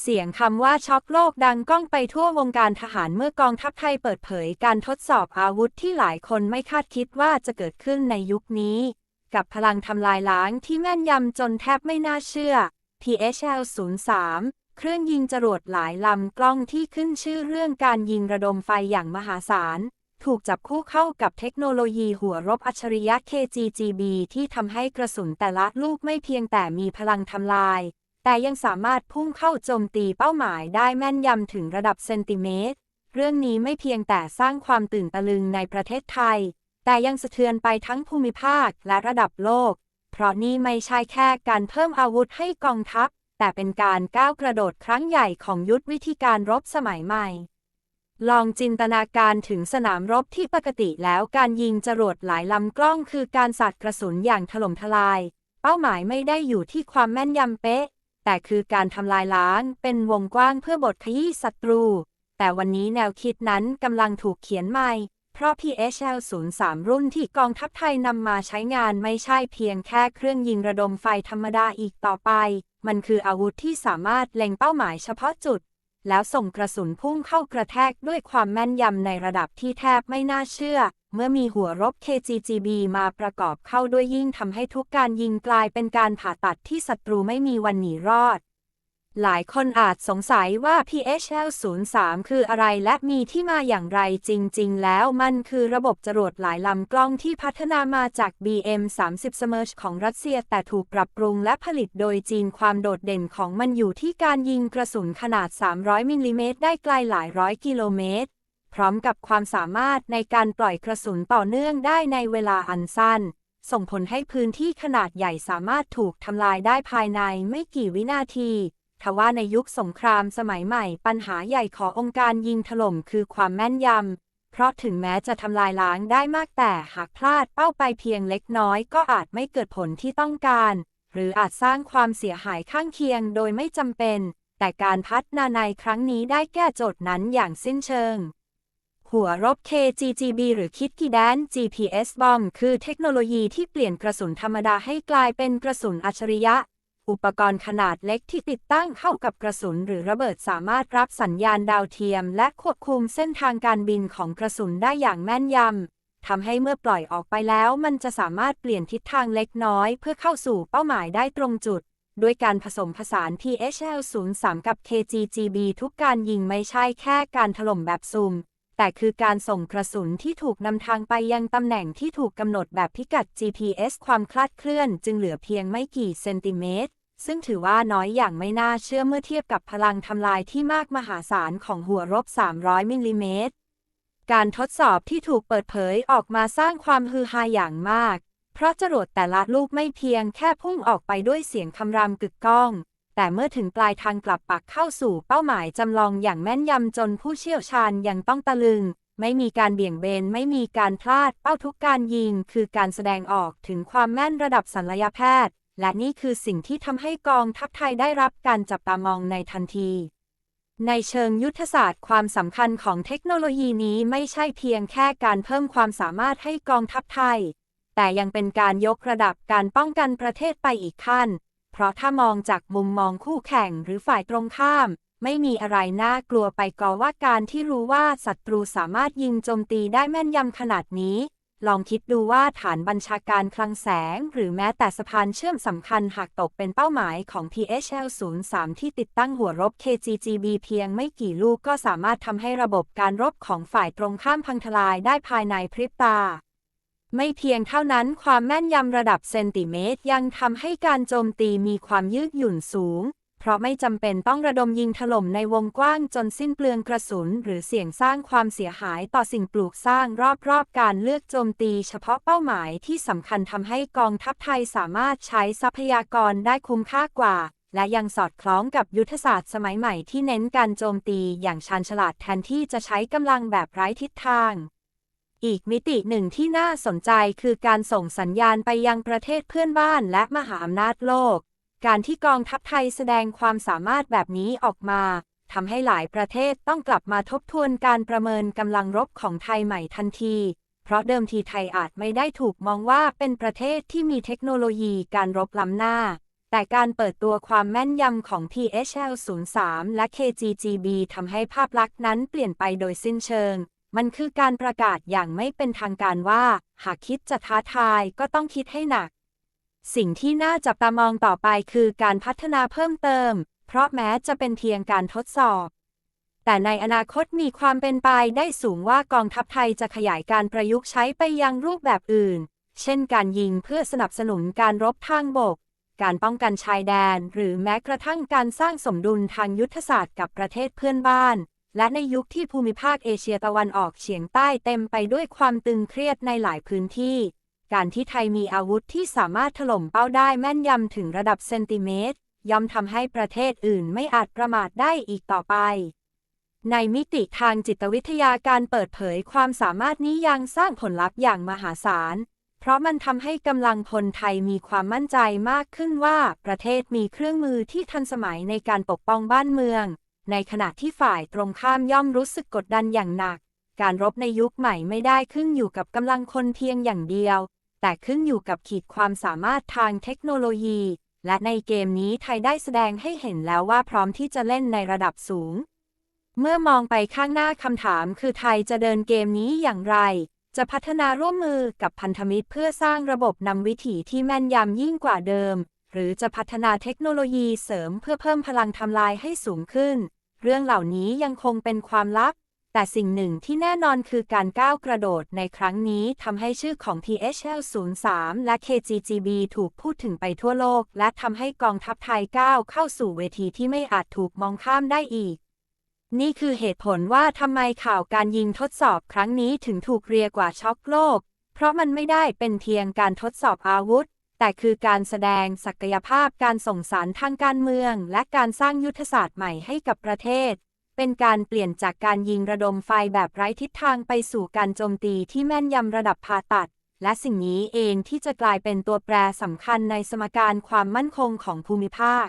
เสียงคำว่าช็อกโลกดังก้องไปทั่ววงการทหารเมื่อกองทัพไทยเปิดเผยการทดสอบอาวุธที่หลายคนไม่คาดคิดว่าจะเกิดขึ้นในยุคนี้ กับพลังทำลายล้างที่แม่นยำจนแทบไม่น่าเชื่อ PHL 03เครื่องยิงจรวดหลายลำกล้องที่ขึ้นชื่อเรื่องการยิงระดมไฟอย่างมหาศาล ถูกจับคู่เข้ากับเทคโนโลยีหัวรบอัจฉริยะ KGGB ที่ทำให้กระสุนแต่ละลูกไม่เพียงแต่มีพลังทำลาย แต่ยังสามารถพุ่งเข้าโจมตีเป้าหมายได้แม่นยำถึงระดับเซนติเมตร เรื่องนี้ไม่เพียงแต่สร้างความตื่นตะลึงในประเทศไทย แต่ยังสะเทือนไปทั้งภูมิภาคและระดับโลก เพราะนี่ไม่ใช่แค่การเพิ่มอาวุธให้กองทัพ แต่เป็นการก้าวกระโดดครั้งใหญ่ของยุทธวิธีการรบสมัยใหม่ ลองจินตนาการถึงสนามรบที่ปกติแล้วการยิงจรวดหลายลำกล้องคือการสาดกระสุนอย่างถล่มทลาย เป้าหมายไม่ได้อยู่ที่ความแม่นยำเป๊ะ แต่คือการทำลายล้างเป็นวงกว้างเพื่อบทขยี้ศัตรู แต่วันนี้แนวคิดนั้นกำลังถูกเขียนใหม่ เพราะ PHL 03รุ่นที่กองทัพไทยนำมาใช้งานไม่ใช่เพียงแค่เครื่องยิงระดมไฟธรรมดาอีกต่อไป มันคืออาวุธที่สามารถเล็งเป้าหมายเฉพาะจุด แล้วส่งกระสุนพุ่งเข้ากระแทกด้วยความแม่นยำในระดับที่แทบไม่น่าเชื่อ เมื่อมีหัวรบ KGGB มาประกอบเข้าด้วยยิ่งทำให้ทุกการยิงกลายเป็นการผ่าตัดที่ศัตรูไม่มีวันหนีรอด หลายคนอาจสงสัยว่า PHL 03 คืออะไรและมีที่มาอย่างไรจริง ๆ แล้วมันคือระบบจรวดหลายลำกล้องที่พัฒนามาจาก BM 30 Smerch ของรัสเซียแต่ถูกปรับปรุงและผลิตโดยจีนความโดดเด่นของมันอยู่ที่การยิงกระสุนขนาด 300 มิลลิเมตรได้ไกลหลายร้อยกิโลเมตร พร้อมกับความสามารถในการปล่อยกระสุนต่อเนื่องได้ในเวลาอันสั้น ส่งผลให้พื้นที่ขนาดใหญ่สามารถถูกทำลายได้ภายในไม่กี่วินาทีทว่าในยุคสงครามสมัยใหม่ ปัญหาใหญ่ขององค์การยิงถล่มคือความแม่นยำ เพราะถึงแม้จะทำลายล้างได้มากแต่หากพลาดเป้าไปเพียงเล็กน้อย ก็อาจไม่เกิดผลที่ต้องการ หรืออาจสร้างความเสียหายข้างเคียงโดยไม่จำเป็น แต่การพัฒนาในครั้งนี้ได้แก้โจทย์นั้นอย่างสิ้นเชิง หัวรบ KGGB หรือคิดกีแดน GPS บอมคือเทคโนโลยีที่เปลี่ยนกระสุนธรรมดาให้กลายเป็นกระสุนอัจฉริยะ อุปกรณ์ขนาดเล็กที่ติดตั้งเข้ากับกระสุนหรือระเบิดสามารถรับสัญญาณดาวเทียม และควบคุมเส้นทางการบินของกระสุนได้อย่างแม่นยำทำให้เมื่อปล่อยออกไปแล้ว มันจะสามารถเปลี่ยนทิศทางเล็กน้อย เพื่อเข้าสู่เป้าหมายได้ตรงจุดด้วยการผสมผสาน PHL 03 กับ KGGB ทุกการยิงไม่ใช่แค่การถล่มแบบซุ่ม แต่คือการส่งกระสุนที่ถูกนำทางไปยังตำแหน่งที่ถูกกำหนดแบบพิกัด GPS ความคลาดเคลื่อนจึงเหลือเพียงไม่กี่เซนติเมตร ซึ่งถือว่าน้อยอย่างไม่น่าเชื่อเมื่อเทียบกับพลังทำลายที่มากมหาศาลของหัวรบ 300 มิลลิเมตร การทดสอบที่ถูกเปิดเผยออกมาสร้างความฮือฮาอย่างมาก เพราะจรวดแต่ละลูกไม่เพียงแค่พุ่งออกไปด้วยเสียงคำรามกึกก้อง แต่เมื่อถึงปลายทางกลับปักเข้าสู่เป้าหมายจำลองอย่างแม่นยำจนผู้เชี่ยวชาญยังต้องตะลึง ไม่มีการเบี่ยงเบนไม่มีการพลาดเป้าทุกการยิง คือการแสดงออกถึงความแม่นระดับศัลยแพทย์ และนี่คือสิ่งที่ทำให้กองทัพไทยได้รับการจับตามองในทันทีในเชิงยุทธศาสตร์ความสำคัญของเทคโนโลยีนี้ไม่ใช่เพียงแค่การเพิ่มความสามารถให้กองทัพไทย แต่ยังเป็นการยกระดับการป้องกันประเทศไปอีกขั้น เพราะถ้ามองจากมุมมองคู่แข่งหรือฝ่ายตรงข้าม ไม่มีอะไรน่ากลัวไปกว่าการที่รู้ว่าศัตรูสามารถยิงโจมตีได้แม่นยำขนาดนี้ ลองคิดดูว่าฐานบัญชาการคลังแสง หรือแม้แต่สะพานเชื่อมสำคัญหากตกเป็นเป้าหมายของ PHL 03ที่ติดตั้งหัวรบ KGGB เพียงไม่กี่ลูกก็สามารถทำให้ระบบการรบของฝ่ายตรงข้ามพังทลายได้ภายในพริบตา ไม่เพียงเท่านั้นความแม่นยำระดับเซนติเมตร ยังทำให้การโจมตีมีความยืดหยุ่นสูง เพราะไม่จำเป็นต้องระดมยิงถล่มในวงกว้างจนสิ้นเปลืองกระสุน หรือเสี่ยงสร้างความเสียหายต่อสิ่งปลูกสร้างรอบๆ การเลือกโจมตีเฉพาะเป้าหมายที่สำคัญทำให้กองทัพไทยสามารถใช้ทรัพยากรได้คุ้มค่ากว่า และยังสอดคล้องกับยุทธศาสตร์สมัยใหม่ที่เน้นการโจมตีอย่างชาญฉลาดแทนที่จะใช้กำลังแบบไร้ทิศทาง อีกมิติหนึ่งที่น่าสนใจคือการส่งสัญญาณไปยังประเทศเพื่อนบ้านและมหาอำนาจโลก การที่กองทัพไทยแสดงความสามารถแบบนี้ออกมาทำให้หลายประเทศต้องกลับมาทบทวนการประเมินกำลังรบของไทยใหม่ทันที เพราะเดิมทีไทยอาจไม่ได้ถูกมองว่าเป็นประเทศที่มีเทคโนโลยีการรบล้ำหน้า แต่การเปิดตัวความแม่นยำของ THL-03 และ KGGB ทำให้ภาพลักษณ์นั้นเปลี่ยนไปโดยสิ้นเชิง มันคือการประกาศอย่างไม่เป็นทางการว่า หากคิดจะท้าทายก็ต้องคิดให้หนัก สิ่งที่น่าจับตามองต่อไปคือการพัฒนาเพิ่มเติม เพราะแม้จะเป็นเพียงการทดสอบ แต่ในอนาคตมีความเป็นไปได้สูงว่ากองทัพไทยจะขยายการประยุกต์ใช้ไปยังรูปแบบอื่น เช่นการยิงเพื่อสนับสนุนการรบทางบก การป้องกันชายแดน หรือแม้กระทั่งการสร้างสมดุลทางยุทธศาสตร์กับประเทศเพื่อนบ้าน และในยุคที่ภูมิภาคเอเชียตะวันออกเฉียงใต้เต็มไปด้วยความตึงเครียดในหลายพื้นที่ การที่ไทยมีอาวุธที่สามารถถล่มเป้าได้แม่นยำถึงระดับเซนติเมตร ย่อมทำให้ประเทศอื่นไม่อาจประมาทได้อีกต่อไป ในมิติทางจิตวิทยาการเปิดเผยความสามารถนี้ยังสร้างผลลัพธ์อย่างมหาศาล เพราะมันทำให้กำลังพลไทยมีความมั่นใจมากขึ้นว่าประเทศมีเครื่องมือที่ทันสมัยในการปกป้องบ้านเมือง ในขณะที่ฝ่ายตรงข้ามย่อมรู้สึกกดดันอย่างหนัก การรบในยุคใหม่ไม่ได้ขึ้นอยู่กับกำลังคนเพียงอย่างเดียว แต่ขึ้นอยู่กับขีดความสามารถทางเทคโนโลยี และในเกมนี้ไทยได้แสดงให้เห็นแล้วว่าพร้อมที่จะเล่นในระดับสูง เมื่อมองไปข้างหน้าคำถามคือไทยจะเดินเกมนี้อย่างไร จะพัฒนาร่วมมือกับพันธมิตรเพื่อสร้างระบบนำวิถีที่แม่นยำยิ่งกว่าเดิม หรือจะพัฒนาเทคโนโลยีเสริมเพื่อเพิ่มพลังทำลายให้สูงขึ้น เรื่องเหล่านี้ยังคงเป็นความลับ แต่สิ่งหนึ่งที่แน่นอนคือการก้าวกระโดดในครั้งนี้ทำให้ชื่อของ THL-03 และ KGGB ถูกพูดถึงไปทั่วโลก และทำให้กองทัพไทยก้าวเข้าสู่เวทีที่ไม่อาจถูกมองข้ามได้อีกนี่คือเหตุผลว่าทำไมข่าวการยิงทดสอบครั้งนี้ถึงถูกเรียกว่าช็อกโลก เพราะมันไม่ได้เป็นเพียงการทดสอบอาวุธ แต่คือการแสดงศักยภาพการส่งสารทางการเมือง และการสร้างยุทธศาสตร์ใหม่ให้กับประเทศ เป็นการเปลี่ยนจากการยิงระดมไฟแบบไร้ทิศทางไปสู่การโจมตีที่แม่นยำระดับผ่าตัด และสิ่งนี้เองที่จะกลายเป็นตัวแปรสำคัญในสมการความมั่นคงของภูมิภาค